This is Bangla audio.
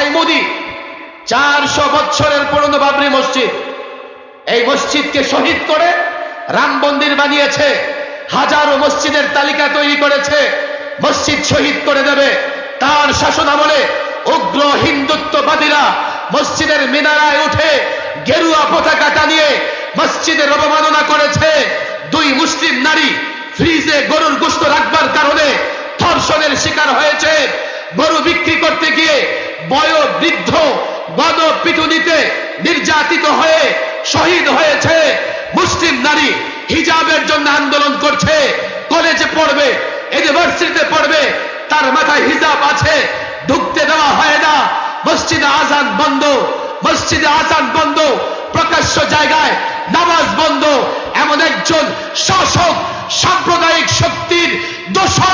সাইমুদি চারশো বছরের পুরনো বাবরি মসজিদ। এই মসজিদকে শহীদ করে রাম মন্দির বানিয়েছে, হাজারো মসজিদের তালিকা তৈরি করেছে, মসজিদ শহীদ করে দেবে। তার শাসন আমলে উগ্র হিন্দুত্ববাদীরা মসজিদের মিনারায় উঠে গেরুয়া পতাকা টানিয়ে মসজিদের অবমাননা করেছে। দুই মুসলিম নারী ফ্রিজে গরুর গোস্ত রাখবার কারণে বয় বৃদ্ধ গণ পিটুনিতে নির্যাতিত হয়ে শহীদ হয়েছে। মুসলিম নারী হিজাবের জন্য আন্দোলন করছে। কলেজে পড়বে, ইউনিভার্সিটিতে পড়বে, তার মাথায় হিজাব আছে। ঢুকতে দেওয়া হয় না। মসজিদে আজান বন্ধ, মসজিদে আজান বন্ধ, প্রকাশ্য জায়গায় নামাজ বন্ধ। এমন একজন শাসক, সাম্প্রদায়িক শক্তির দোসর